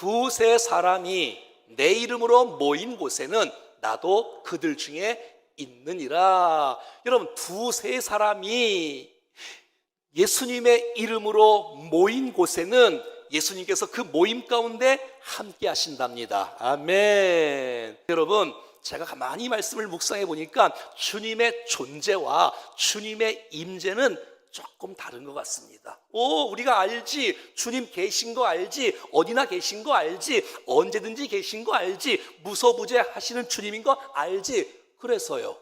두세 사람이 내 이름으로 모인 곳에는 나도 그들 중에 있느니라. 여러분, 두세 사람이 예수님의 이름으로 모인 곳에는 예수님께서 그 모임 가운데 함께 하신답니다. 아멘. 여러분, 제가 가만히 말씀을 묵상해 보니까 주님의 존재와 주님의 임재는 조금 다른 것 같습니다. 오, 우리가 알지. 주님 계신 거 알지. 어디나 계신 거 알지. 언제든지 계신 거 알지. 무소부재 하시는 주님인 거 알지. 그래서요.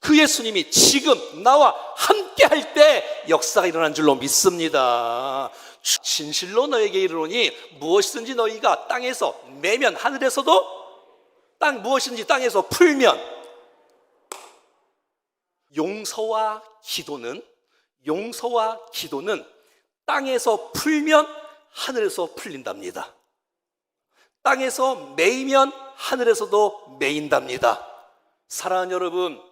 그 예수님이 지금 나와 함께 할 때 역사가 일어난 줄로 믿습니다. 진실로 너에게 이르노니 무엇이든지 너희가 땅에서 매면 하늘에서도 땅 무엇이든지 땅에서 풀면 용서와 기도는 용서와 기도는 땅에서 풀면 하늘에서 풀린답니다. 땅에서 매이면 하늘에서도 매인답니다. 사랑하는 여러분,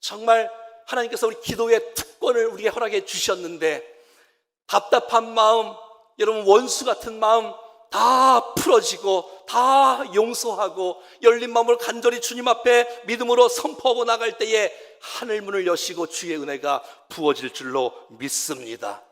정말 하나님께서 우리 기도의 특권을 우리에게 허락해 주셨는데 답답한 마음, 여러분 원수 같은 마음 다 풀어지고 다 용서하고 열린 마음을 간절히 주님 앞에 믿음으로 선포하고 나갈 때에 하늘 문을 여시고 주의 은혜가 부어질 줄로 믿습니다.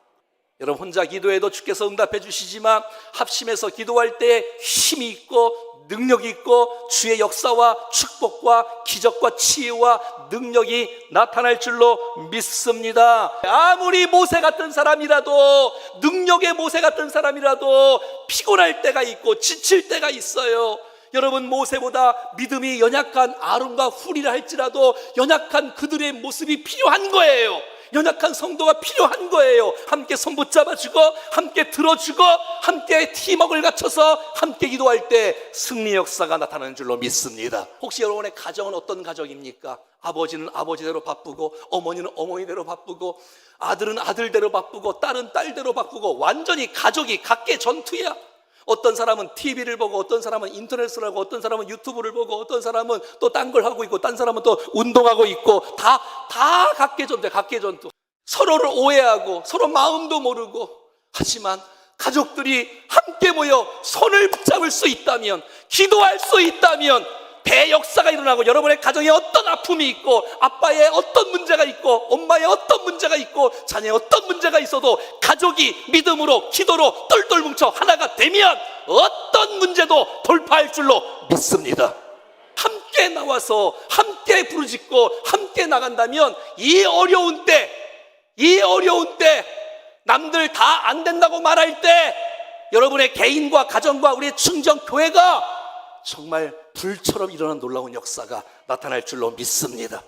여러분 혼자 기도해도 주께서 응답해 주시지만 합심해서 기도할 때 힘이 있고 능력이 있고 주의 역사와 축복과 기적과 치유와 능력이 나타날 줄로 믿습니다. 아무리 모세 같은 사람이라도 능력의 모세 같은 사람이라도 피곤할 때가 있고 지칠 때가 있어요. 여러분 모세보다 믿음이 연약한 아론과 훌이라 할지라도 연약한 그들의 모습이 필요한 거예요. 연약한 성도가 필요한 거예요. 함께 손 붙잡아주고, 함께 들어주고, 함께 팀워크를 갖춰서 함께 기도할 때 승리 역사가 나타나는 줄로 믿습니다. 혹시 여러분의 가정은 어떤 가정입니까? 아버지는 아버지대로 바쁘고, 어머니는 어머니대로 바쁘고, 아들은 아들대로 바쁘고, 딸은 딸대로 바쁘고, 완전히 가족이 각계 전투야. 어떤 사람은 TV를 보고, 어떤 사람은 인터넷을 하고, 어떤 사람은 유튜브를 보고, 어떤 사람은 또 딴 걸 하고 있고, 딴 사람은 또 운동하고 있고, 다, 다 각계 전투, 각계 전투. 서로를 오해하고, 서로 마음도 모르고, 하지만 가족들이 함께 모여 손을 붙잡을 수 있다면, 기도할 수 있다면, 대역사가 일어나고 여러분의 가정에 어떤 아픔이 있고 아빠의 어떤 문제가 있고 엄마의 어떤 문제가 있고 자녀의 어떤 문제가 있어도 가족이 믿음으로 기도로 똘똘 뭉쳐 하나가 되면 어떤 문제도 돌파할 줄로 믿습니다. 함께 나와서 함께 부르짖고 함께 나간다면 이 어려운 때, 이 어려운 때 남들 다 안 된다고 말할 때 여러분의 개인과 가정과 우리의 충정 교회가 정말 불처럼 일어난 놀라운 역사가 나타날 줄로 믿습니다.